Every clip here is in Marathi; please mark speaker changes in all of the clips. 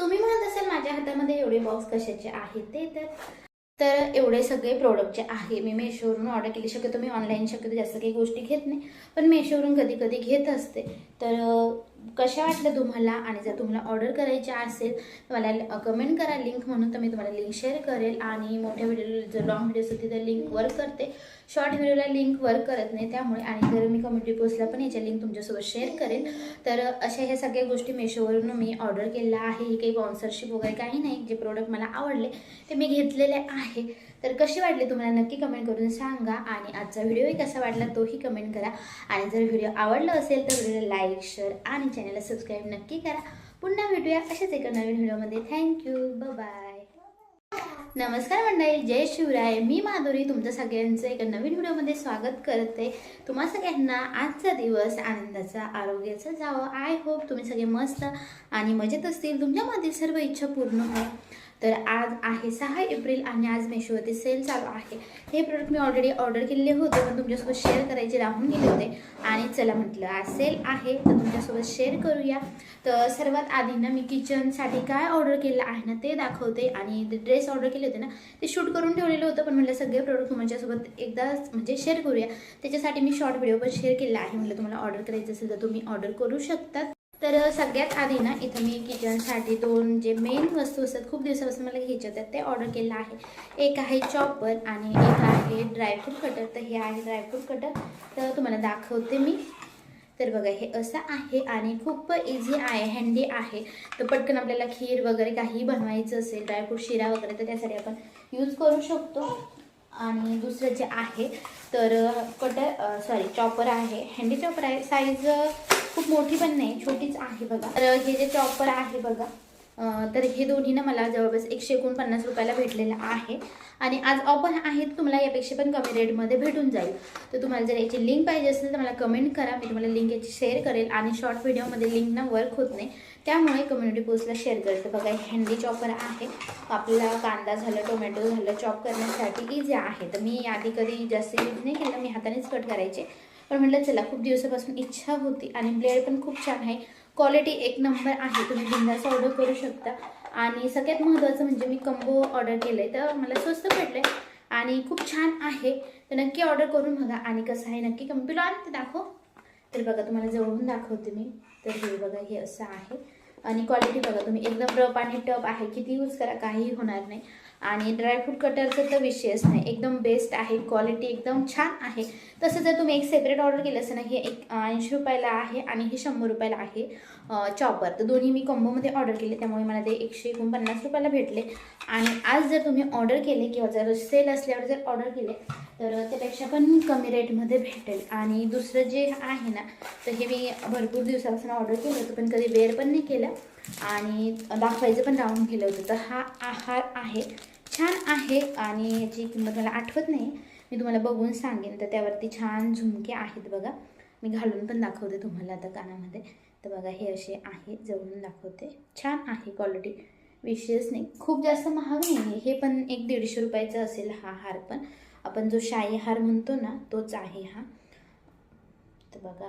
Speaker 1: तुम्ही म्हणत असाल माझ्या हातामध्ये एवढे बॉक्स कशाचे आहेत ते तर तर एवढे सगळे प्रोडक्टचे आहे मी मेशोवरून ऑर्डर केली. शक्यतो मी ऑनलाईन शक्यतो जास्त काही गोष्टी घेत नाही. पण मेशोवरून कधी कधी घेत असते. तर कशा वाटल्या तुम्हाला? आणि जर तुम्हाला ऑर्डर करायची असेल तर मला कमेंट करा लिंक म्हणून तर मी तुम्हाला लिंक शेअर करेल. आणि मोठ्या व्हिडिओ जर लॉंग व्हिडिओ असतील तर लिंक वर्क करते. शॉर्ट व्हिडिओला लिंक वर्क करत नाही त्यामुळे. आणि जर मी कम्युनिटी पोस्टला पण याच्या लिंक तुमच्यासोबत शेअर करेल तर अशा ह्या सगळ्या गोष्टी मेशोवरून मी ऑर्डर केलेल्या आहे. काही स्पॉन्सरशिप वगैरे काही नाही. जे प्रोडक्ट मला आवडले ते मी घेतलेले आहे. तर कसे वाटले तुम्हाला नक्की कमेंट करून सांगा आणि आजचा व्हिडिओही कसा वाटला तोही कमेंट करा. आणि जर व्हिडिओ आवडला असेल तर व्हिडिओला लाईक शेअर आणि चॅनलला सबस्क्राईब नक्की करा. पुन्हा भेटूया अशाच एका नवीन व्हिडिओमध्ये थँक्यू बाय नमस्कार मंडळी. जय शिवराय. मी माधुरी. तुमचं सगळ्यांचं एका नवीन व्हिडिओमध्ये स्वागत करते. तुम्हा सगळ्यांना आजचा दिवस आनंदाचा आरोग्याचा जावं. आय होप तुम्ही सगळे मस्त आणि मजेत असतील. तुमच्यामधील सर्व इच्छा पूर्ण हो. तर आज आहे सहा एप्रिल आणि आज मेशोवरती सेल चालू आहे. हे प्रोडक्ट मी ऑलरेडी ऑर्डर केलेले होते पण तुमच्यासोबत शेअर करायचे राहून गेले होते. आणि चला म्हटलं आज सेल आहे तर तुमच्यासोबत शेअर करूया. तर सर्वात आधी ना मी किचनसाठी काय ऑर्डर केलं आहे ना ते दाखवते. आणि ड्रेस ऑर्डर केले होते ना ते शूट करून ठेवलेलं होतं पण म्हटलं सगळे प्रोडक्ट तुमच्यासोबत एकदाच म्हणजे शेअर करूया. त्याच्यासाठी मी शॉर्ट व्हिडिओ पण शेअर केला आहे. म्हटलं तुम्हाला ऑर्डर करायचं असेल तर तुम्ही ऑर्डर करू शकतात. तर सगळ्यात आधी ना इथं मी किचनसाठी दोन जे मेन वस्तू असतात खूप दिवसापासून मला घ्यायचे होत्या ते ऑर्डर केलं आहे. एक आहे चॉपर आणि एक आहे ड्रायफ्रूट कटर तर हे आहे ड्रायफ्रूट कटर तर तुम्हाला दाखवते मी. तर बघा हे असं आहे आणि खूप इझी आहे हँडी आहे. तर पटकन आपल्याला खीर वगैरे काही बनवायचं असेल ड्रायफ्रूट शिरा वगैरे तर त्यासाठी आपण यूज करू शकतो. आणि दुसरं जे आहे तर कटर सॉरी चॉपर आहे. हँडी चॉपर आहे. साईज खूप मोठी पण नाही छोटीच आहे बघा. तर हे जे चॉपर आहे बघा तर हे दोन्ही ना मला जवळपास एकशे एकोणपन्नास रुपयाला भेटलेलं आहे. आणि आज ऑफर आहे तुम्हाला यापेक्षा पण कमी रेटमध्ये भेटून जाईल. तर तुम्हाला जर याची लिंक पाहिजे असेल तर मला कमेंट करा. मी तुम्हाला लिंक याची शेअर करेल. आणि शॉर्ट व्हिडिओमध्ये लिंक ना वर्क होत नाही. त्यामुळे कम्युनिटी पोस्टला शेअर करते बघा हँडी चॉपर आहे. आपल्याला कांदा झालं टोमॅटो झालं चॉप करण्यासाठी इझी आहे. तर मी आधी कधी जास्त यूज नाही केलं मी हातानेच कट करायचे. पण म्हटलं चला खूप दिवसापासून इच्छा होती आणि ब्लेड पण खूप छान आहे. क्वालिटी एक नंबर आहे. तुम्ही बिंदास ऑर्डर करू शकता. आणि सगळ्यात महत्त्वाचं म्हणजे मी कंबो ऑर्डर केलं आहे तर मला स्वस्त पडलं आणि खूप छान आहे. तर नक्की ऑर्डर करून बघा आणि कसं आहे नक्की कम्प्युटर आणते दाखव. तर बघा तुम्हाला जवळून दाखवते मी. तर हे बघा हे असं आहे. आणि क्वालिटी बघा तुम्ही एकदम रफ आणि टप आहे. किती यूज करा काहीही होणार नाही. आणि ड्रायफ्रूट कटरचं तर विषयच नाही. एकदम बेस्ट आहे क्वालिटी एकदम छान आहे. तसं जर तुम्ही एक सेपरेट ऑर्डर केलं असेल ना हे एक ऐंशी रुपयाला आहे आणि हे शंभर रुपयाला आहे चॉपर तर दोन्ही मी कॉम्बोमध्ये ऑर्डर केले त्यामुळे मला ते एकशे एकोणपन्नास रुपयाला भेटले. आणि आज जर तुम्ही ऑर्डर केले किंवा जर सेल असल्यावर जर ऑर्डर केले तर त्यापेक्षा पण कमी रेटमध्ये भेटेल. आणि दुसरं जे आहे ना तर हे मी भरपूर दिवसापासून ऑर्डर केलं होतं पण कधी वेअर पण नाही केलं. आणि दाखवायचं पण राहून गेलं होतं. तर हा आहार आहे. छान आहे आणि याची किंमत मला आठवत नाही. मी तुम्हाला बघून सांगेन. तर त्यावरती छान झुमके आहेत बघा. मी घालून पण दाखवते तुम्हाला आता कानामध्ये. तर बघा हे असे आहे. जवळून दाखवते. छान आहे क्वालिटी विशेष नाही. खूप जास्त महाग नाही आहे. हे पण एक दीडशे रुपयाचा असेल हा हार पण. आपण जो शाही हार म्हणतो ना तोच आहे हा. तर बघा.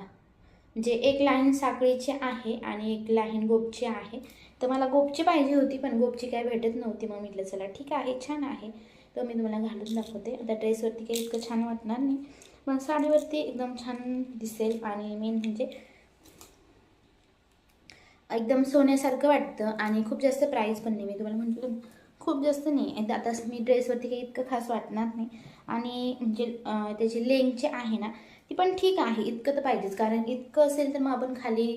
Speaker 1: म्हणजे एक लाईन साखळीची आहे आणि एक लाईन गोपची आहे. तर मला गोपची पाहिजे होती पण गोपची काय भेटत नव्हती. मग म्हटलं चला ठीक आहे छान आहे. तर मी तुम्हाला घालून दाखवते. आता ड्रेसवरती काही इतकं छान वाटणार नाही. पण साडीवरती एकदम छान दिसेल आणि मेन म्हणजे एकदम सोन्यासारखं वाटतं आणि खूप जास्त प्राईस पण नाही. मी तुम्हाला म्हटलं खूप जास्त नाही. आता मी ड्रेसवरती काही इतकं खास वाटणार नाही. आणि म्हणजे त्याची लेंथ आहे ना ती पण ठीक आहे इतकं तर पाहिजेच. कारण इतकं असेल तर मग आपण खाली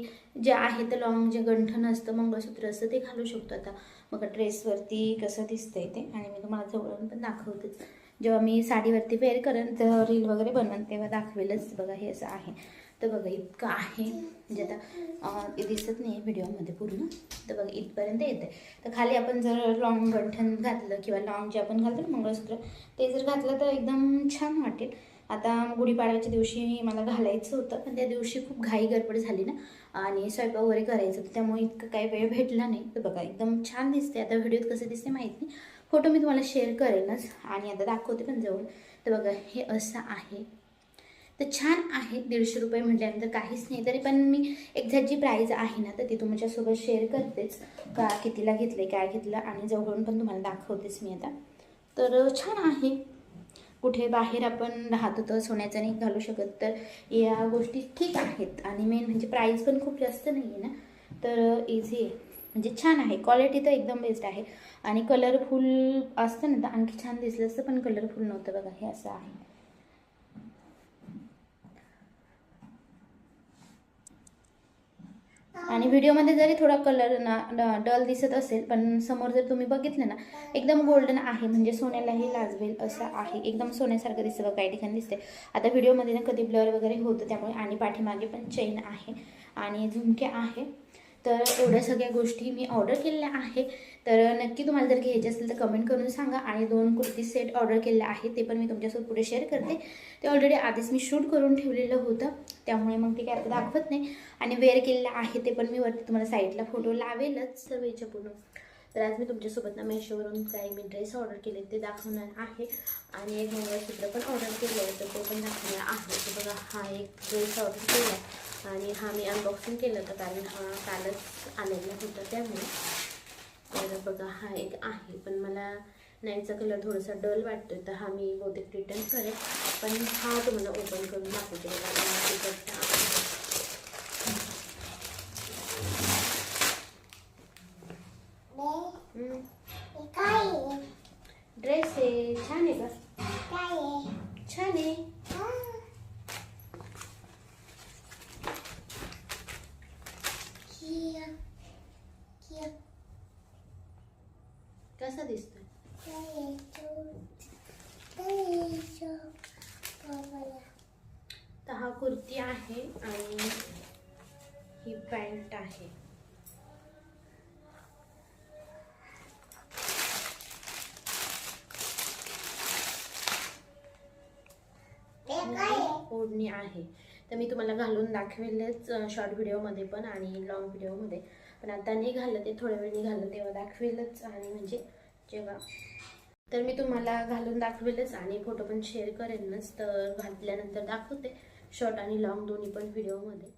Speaker 1: जे आहे तर लॉंग जे गंठन असतं मंगळसूत्र असतं ते घालू शकतो आता. मग ड्रेसवरती कसं दिसतंय ते आणि मी तुम्हाला जवळून पण दाखवतेच जेव्हा मी साडीवरती वेअर करेन तर रील वगैरे बनवेन तेव्हा दाखवेलच. बघा हे असं आहे. तर बघा इतकं आहे. म्हणजे आता दिसत नाही व्हिडिओमध्ये पूर्ण. तर बघा इथपर्यंत येते तर खाली आपण जर लॉंग गंठन घातलं किंवा लॉंग जे आपण घालतो ना मंगळसूत्र ते जर घातलं तर एकदम छान वाटेल. आता गुढीपाडव्याच्या दिवशी मला घालायचं होतं पण त्या दिवशी खूप घाई गडबड झाली ना. आणि स्वयंपाक वगैरे करायचं होतं त्यामुळे इतकं काही वेळ भेटला नाही. तर बघा एकदम छान दिसते आता व्हिडिओत कसं दिसते माहीत नाही. फोटो मी तुम्हाला शेअर करेनच आणि आता दाखवते पण जवळ. तर बघा हे असं आहे. तर छान आहे. दीडशे रुपये म्हटल्यानंतर काहीच नाही. तरी पण मी एक्झॅक्ट जी प्राईज आहे ना तर ती तुमच्यासोबत शेअर करतेच. का कितीला घेतले काय घेतलं आणि जवळून पण तुम्हाला दाखवतेच मी आता. तर छान आहे. कुठे बाहेर आपण राहत तर सोन्याचं नाही घालू शकत. तर या गोष्टी ठीक आहेत. आणि मेन म्हणजे प्राईस पण खूप जास्त नाही आहे ना? तर इझी आहे. म्हणजे छान आहे. क्वालिटी तर एकदम बेस्ट आहे. आणि कलरफुल असतं ना तर आणखी छान दिसलं असतं पण कलरफुल नव्हतं बघा. हे असं आहे. आणि व्हिडिओमध्ये जरी थोडा कलर ना डल दिसत असेल पण समोर जर तुम्ही बघितलं ना एकदम गोल्डन आहे. म्हणजे सोन्यालाही लाजवेल असं आहे. एकदम सोन्यासारखं दिसतं बघा काही ठिकाणी दिसते आता व्हिडिओमध्ये ना कधी ब्लर वगैरे होतं त्यामुळे आणि पाठीमागे पण चेन आहे. आणि झुमके आहे. तर एवढ्या सगळ्या गोष्टी मी ऑर्डर केलेल्या आहे तर नक्की तुम्हाला जर घ्यायचे असेल तर कमेंट करून सांगा आणि दोन कुर्ती सेट ऑर्डर केलेले आहे ते पण मी तुमच्यासोबत पुढे शेअर करते. ते ऑलरेडी आधीच मी शूट करून ठेवलेलं होतं. त्यामुळे मग ते काय आता दाखवत नाही. आणि वेअर केलेलं आहे ते पण मी वरती तुम्हाला साईडला फोटो लावेलच सर्व याच्या पूर्ण तर आज मी तुमच्यासोबत ना मेशोवरून काही मी ड्रेस ऑर्डर केले ते दाखवणार आहे. आणि एक मंगळसूत्र पण ऑर्डर केलं होतं तर ते पण दाखवणार आहे. बघा हा एक ड्रेस ऑर्डर केला आणि हा मी अनबॉक्सिंग केलं होतं कारण हा कालच आलेला होता त्यामुळे. तर बघा हा एक आहे पण मला नाईचा कलर थोडासा डल वाटतोय तर हा मी बहुतेक रिटर्न करेल पण हा तुम्हाला ओपन करून दाखवते हा. ड्रेस आहे. छान आहे का? छान आहे. कसा दिसतोय? तर हा कुर्ती आहे आणि ही पॅन्ट आहे. ओढणी आहे. तर मी तुम्हाला घालून दाखवेलच शॉर्ट व्हिडिओमध्ये पण आणि लॉंग व्हिडिओमध्ये पण आता नाही घाललं ते थोड्या वेळ घाललं तेव्हा दाखवेलच. आणि म्हणजे जेव्हा तर मी तुम्हाला घालून दाखवेलच आणि फोटो पण शेअर करेनच तर घातल्यानंतर दाखवते शॉर्ट आणि लॉंग दोन्ही पण व्हिडिओमध्ये